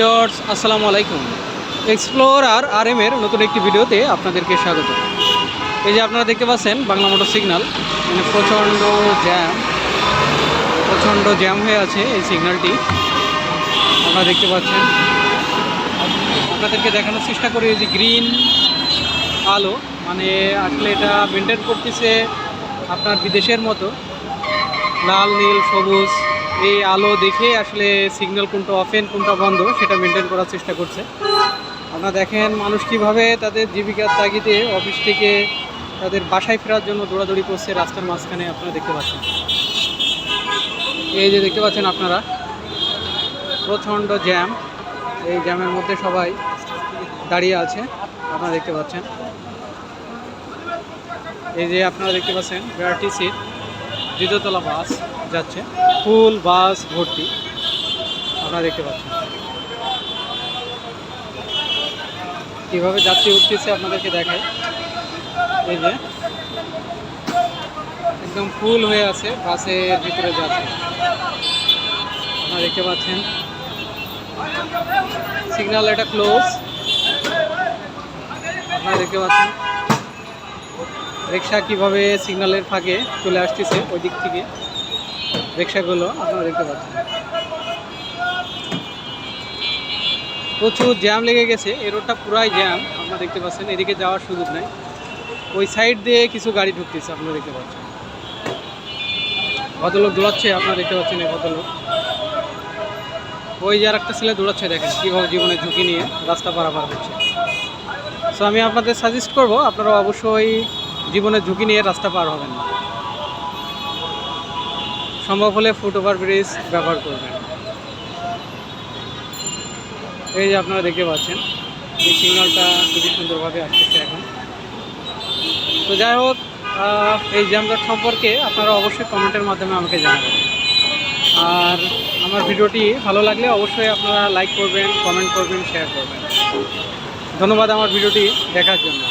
Viewers, আসসালামু আলাইকুম। Explore আর M এর নতুন একটি ভিডিওতে আপনাদেরকে স্বাগত। এই যে আপনারা দেখতে পাচ্ছেন, বাংলা মোটর সিগন্যাল মানে প্রচণ্ড জ্যাম প্রচণ্ড জ্যাম হয়ে আছে এই সিগন্যালটি। আপনারা দেখতে পাচ্ছেন। আপনাদেরকে দেখানোর চেষ্টা করি এই যে গ্রিন আলো মানে আসলে এটা মেনটেন করতেছে আপনার বিদেশের মতো। লাল, নীল, সবুজ। এই আলো দেখে আসলে সিগন্যাল কোনটা অফেন কোনটা বন্ধ, সেটা মেনটেন করার চেষ্টা করছে। আপনারা দেখেন মানুষ কীভাবে তাদের জীবিকার তাগিদে অফিস থেকে তাদের বাসায় ফেরার জন্য দৌড়াদৌড়ি করছে, রাস্তার মাঝখানে আপনারা দেখতে পাচ্ছেন। এই যে দেখতে পাচ্ছেন আপনারা, প্রচণ্ড জ্যাম এই জ্যামের মধ্যে সবাই দাঁড়িয়ে আছে, আপনারা দেখতে পাচ্ছেন। এই যে আপনারা দেখতে পাচ্ছেন বিআরটিসির দ্বিতীয়তলা বাস। যাচ্ছে। ফুল, বাস, ভর্তি। আপনারা দেখতে পাচ্ছেন। কীভাবে যাত্রী উঠতেছে আপনাদেরকে দেখাই। এই যে। একদম ফুল হয়ে আছে, বাসের ভিতরে যাচ্ছে। আপনারা দেখতে পাচ্ছেন। সিগন্যাল এটা ক্লোজ। আপনারা দেখতে পাচ্ছেন। রিক্সা কীভাবে সিগন্যালের ফাঁকে চলে আসতেছে ওই দিক থেকে। রিক্সাগুলো আপনারা দেখতে পাচ্ছেন। প্রচুর জ্যাম লেগে গেছে, এই রোডটা পুরাই জ্যাম, আপনারা দেখতে পাচ্ছেন, এদিকে যাওয়ার সুযোগ নাই। ওই সাইড দিয়ে কিছু গাড়ি ঢুকতেছে, আপনারা দেখতে পাচ্ছেন। ভদ্রলোক দৌড়াচ্ছে, আপনারা দেখতে পাচ্ছেন এই ভদ্রলোক। ওই যে একটা ছেলে দৌড়াচ্ছে, দেখেন কীভাবে জীবনে ঝুঁকি নিয়ে রাস্তা পারাপার হচ্ছে। সো আমি আপনাদের সাজেস্ট করব, আপনারা অবশ্যই জীবনের ঝুঁকি নিয়ে রাস্তা পার হবেন না। সম্ভব হলে ফুট ওভার ব্রিজ ব্যবহার করবেন। এই যে আপনারা দেখতে পাচ্ছেন, এই সিগন্যালটা খুবই সুন্দরভাবে আসতেছে এখন। তো যাই হোক এই জ্যামজট সম্পর্কে আপনারা অবশ্যই কমেন্টের মাধ্যমে আমাকে জানাবেন। আর আমার ভিডিওটি ভালো লাগলে অবশ্যই আপনারা লাইক করবেন, কমেন্ট করবেন শেয়ার করবেন। ধন্যবাদ আমার ভিডিওটি দেখার জন্য।